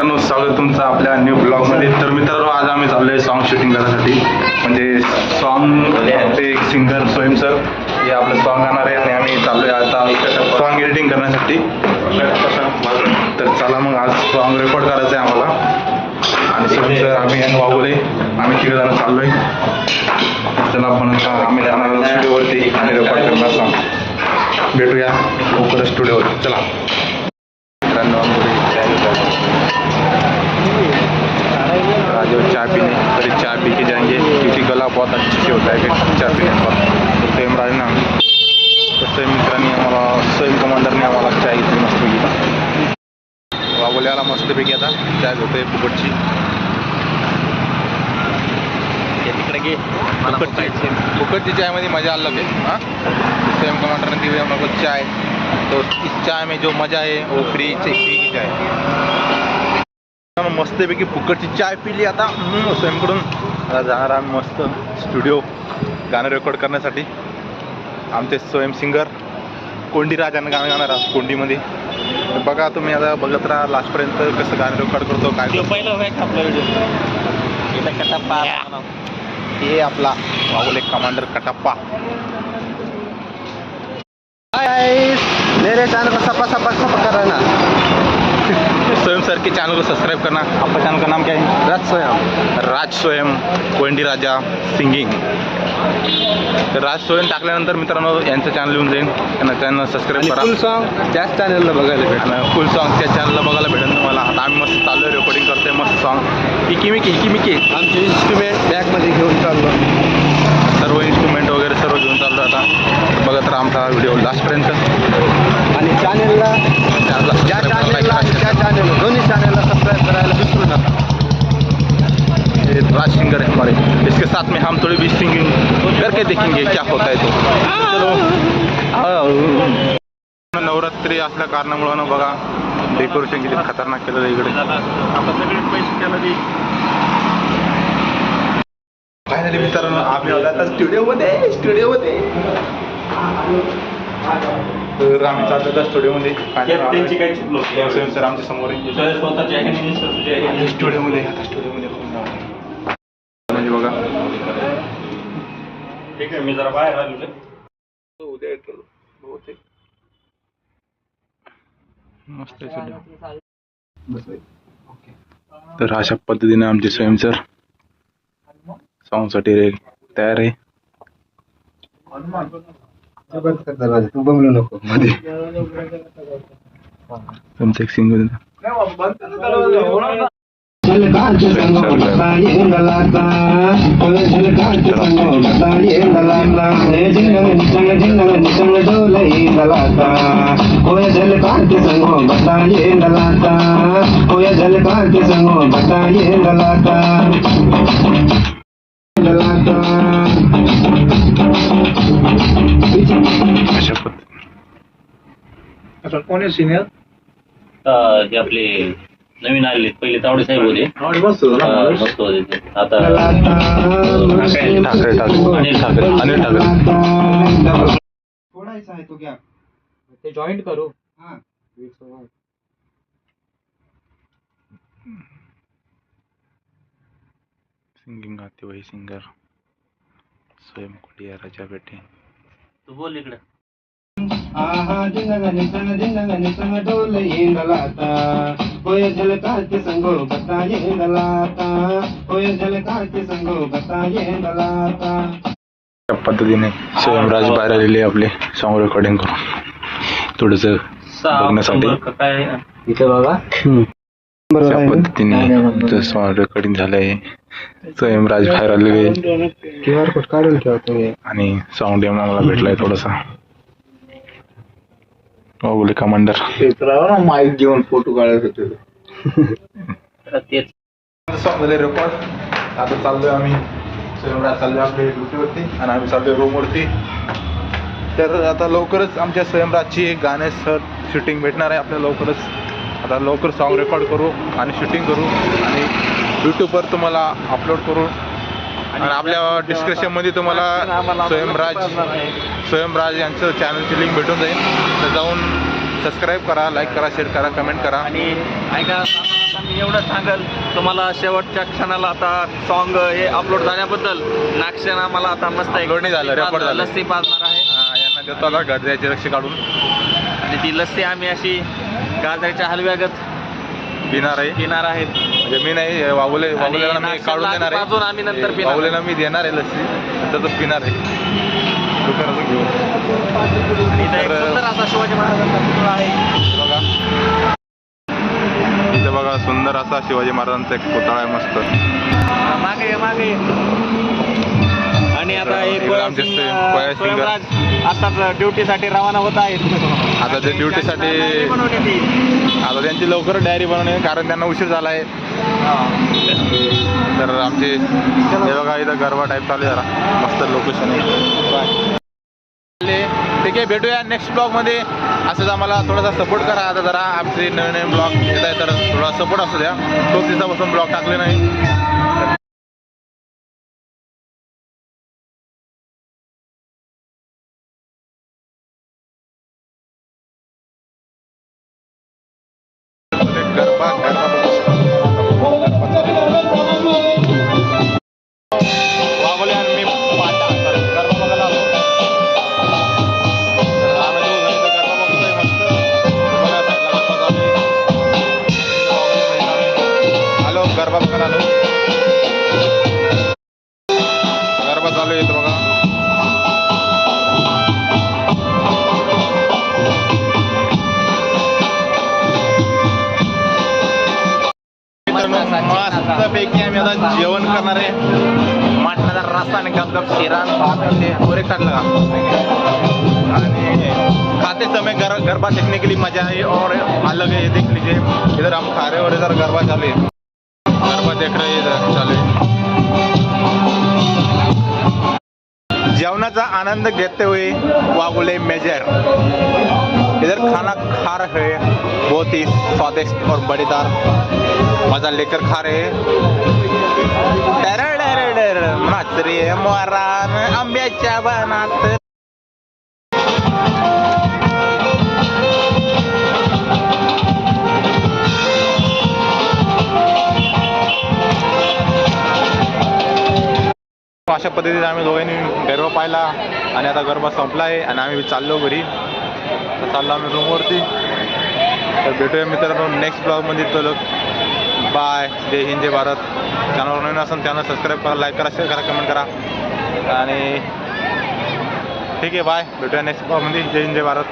मित्रांनो स्वागत तुमचं आपल्या न्यू ब्लॉगमध्ये तर मित्रांनो आज आम्ही चाललोय सॉन्ग शूटिंग करण्यासाठी. म्हणजे सॉन्ग ते एक सिंगर स्वयं सर हे आपलं सॉन्ग गाणार आहे आणि आम्ही चाललोय आता सॉन्ग एडिटिंग करण्यासाठी. तर चला मग आज सॉन्ग रेकॉर्ड करायचं आहे आम्हाला. आणि स्वयं सर आम्ही आणि वागोले आम्ही तिघ जण चाललोय. चला आपण आम्ही जाणार स्टुडिओवरती आणि रेकॉर्ड करणार सॉन्ग भेटूया लवकरच स्टुडिओवर चला. मित्रांनो राजू चाय पीने तरी चाय पी के जाएंगे से होता है कि चाय पीने का तो सेम राज ना. तसं मित्रांनी आम्हाला स्वयं कमांडरने आम्हाला चाय घेतली मस्तपैकी. वागोल्याला मस्तपैकी आता चाय घेतोय फुकटची. तिकडे घे. फुकटची. फुकटची चायमध्ये मजा अलग है हाँ? स्वयं कमांडर ने दी हुई हम लोग को चाय तो इस चाय में जो मजा है वो फ्री फ्री की चाय मस्तपैकी फुकटची चाय पिली आता. स्वयंकडून. आता जाणार आम्ही मस्त स्टुडिओ गाणं रेकॉर्ड करण्यासाठी. आमचे स्वयं सिंगर कोंडी राजानं गाणं गाणार आहोत कोंडीमध्ये. बघा तुम्ही आता बघत राहा लास्टपर्यंत कसं गाणं रेकॉर्ड करतो काय व्हिडिओ इथं कटप्पा हे आपला वागोले कमांडर कटप्पा. मेरे चैनल को सपा सपा सपा कर रहा ना स्वयं सर के चैनल को सब्सक्राइब करना। आपका चैनल का नाम क्या है? राज स्वयं। राज स्वयं कोंडी राजा सिंगिंग। तर राज स्वयं टाकल्यानंतर मित्रांनो यांचं चॅनल येऊन जाईल. त्यांना चॅनल सबस्क्राईब करा. फुल सॉन्ग त्याच चॅनलला बघायला भेटेल. फुल सॉन्ग त्या चॅनलला बघायला भेटेल तुम्हाला. आता आम्ही मस्त चाललो आहे रेकॉर्डिंग करतोय मस्त सॉन्ग इकी मिकी इकी मिकी आमचे इन्स्ट्रुमेंट बॅगमध्ये घेऊन चाललो. सर्व इन्स्ट्रुमेंट वगैरे सर्व घेऊन चाललो आता. बघत राहा आमचा व्हिडिओ लास्टपर्यंत आणि चॅनेलला ज्या चॅनेलला आणि करा. त्या चॅनेल दोन्ही चॅनेलला सबस्क्राईब करायला विसरू नका ये राज सिंगर है हमारे इसके साथ में हम थोड़ी भी सिंगिंग करके देखेंगे क्या होता है तो। चलो. नवरात्री असल्या कारणामुळं ना बघा डेकोरेशन किती खतरनाक केलेलं इकडे. फायनली मित्रांनो आम्ही आलो आता स्टुडिओमध्ये स्टुडिओमध्ये तर आम्ही चाललो आता स्टुडिओमध्ये आमच्यासमोर? स्टुडिओमध्ये आता फोन लावला. म्हणजे बघा ठीक आहे मी जरा बाहेर आलेलो उद्या येतो. बहुतेक. मस्त. तर अशा पद्धतीने आमचे स्वयंसर सॉंगसाठी रे तयार आहे. तू बंगलो नको मध्ये. तुमचं एक सिंगल झलका झलको बताइए गलाता ओए झलका झलको बताइए गलाता ओए झिंगन झिंगन झिंगन झिंगन डोलई गलाता ओए झलका झलको बताइए गलाता ओए झलका झलको बताइए गलाता गलाता अच्छा कोण आहे सिनियर? आपले नवीन आलेले पहिले तावडे साहेब होते. मस्त होते ते. आता ठाकरे ठाकरे अनिल ठाकरे. अनिल ठाकरे. फोडायचा आहे तो गॅप ते जॉईंट करू. हा. सिंगिंग आते वही सिंगर. स्वयं कुटिया राजा बेटे तू बोल इकडे. आहा जिंगल निचंग जिंगल निचंग डोलई गलाता ओए झलकात संगो बताये गलाता ओए झलकात संगो बताये गलाता त्या पद्धतीने स्वयंराज बाहेर आलेले आपले सॉंग रेकॉर्डिंग करून. थोडस बघण्यासाठी. इथे बघा. पद्धतीने सॉंग रेकॉर्डिंग झालंय. स्वयंराज बाहेर आलेले. आणि सॉंग डेम आम्हाला भेटलाय थोडासा. बोले कमांडर. माईक घेऊन फोटो काढत होते. तर तेच. सॉंग झाले रेकॉर्ड आता चाललोय आम्ही. स्वयंराज चाललोय आपल्या ड्युटीवरती आणि आम्ही चाललोय रूमवरती तर आता लवकरच आमच्या स्वयंराजची एक गाण्यासर शूटिंग भेटणार आहे. आपल्याला लवकरच. आता लवकर सॉन्ग रेकॉर्ड करू आणि शूटिंग करू आणि यूट्यूबवर तुम्हाला अपलोड करू. आणि आपल्या डिस्क्रिप्शनमध्ये तुम्हाला स्वयंराज स्वयंराज यांचं चॅनलची लिंक भेटून जाईल. तर जाऊन सबस्क्राईब करा लाईक करा शेअर करा कमेंट करा. आणि ऐका मी एवढं सांगल तुम्हाला शेवटच्या क्षणाला आता सॉन्ग हे अपलोड झाल्याबद्दल नाक्षना मला आता मस्त नाही झालं, पाजणार- झालं. लस्सी पाजणार आहे. हा, यांना देतो घट द्यायची रक्षी काढून. आणि ती लस्सी आम्ही अशी गाजराच्या हलव्यागत पिणार आहे. पिणार आहेत. नाही वावले आणि वावलेला मी काढून देणार आहे. आम्ही नंतर पिणार. वावलेला मी देणार आहे लस्सी. नंतर तो पिणार आहे. दुकानातून घेऊन. इथं एक तर- सुंदर असा शिवाजी महाराजांचा पुतळा आहे. बघा. इथे बघा सुंदर असा शिवाजी महाराजांचा एक पुतळा आहे मस्त. मागे मागे. आणि आता एक. स्वयंराज आताच ड्युटीसाठी रवाना होत आहेत. आता ते ड्युटीसाठी डायरी बनवण्यात येईल. आता त्यांची लवकर डायरी बनवणे कारण त्यांना उशीर झाला आहे. तर आमचे हे बघा इथं गरबा टाईप चालू आहे जरा. मस्त लोकेशन आहे. ठीक आहे भेटूया नेक्स्ट ब्लॉगमध्ये असंच आम्हाला थोडासा सपोर्ट करा आता जरा. आमचे नवीन नवीन ब्लॉग येत आहे तर थोडा सपोर्ट असू द्या. खूप दिवसापासून ब्लॉग टाकले नाही. मस्तपैकी आता जेवण करणार आहे मटणाचा रस्सा आणि गपगप शिरा आणि भात टाकलं का? आणि खाते समय गर गरबा देखने के लिए मजा आई और अलग है ये देख लीजिए इधर हम खा रहे और इधर गरबा चालू है गरबा देख रहे इधर चालू है जेवणाचा आनंद घेते हुए वागुले मेजर. इधर खाना खा रहे हैं बहुत ही स्वादिष्ट और बड़ेदार. मजा लेकर खा रहे. हैं डर डर मोरान आंब्याच्या वनात अशा पद्धतीने आम्ही दोघांनी गरबा पाहिला आणि आता गरबा संपला आहे आणि आम्ही चाललो घरी. तर चाललो आम्ही रूमवरती तर भेटूया मित्रांनो नेक्स्ट ब्लॉगमध्ये तर बाय. जय हिंद जय भारत. चॅनलवर नवीन असेल चॅनल सबस्क्राईब करा लाईक करा शेअर करा कमेंट करा. आणि ठीक आहे बाय भेटूया नेक्स्ट ब्लॉगमध्ये जय हिंद जय भारत.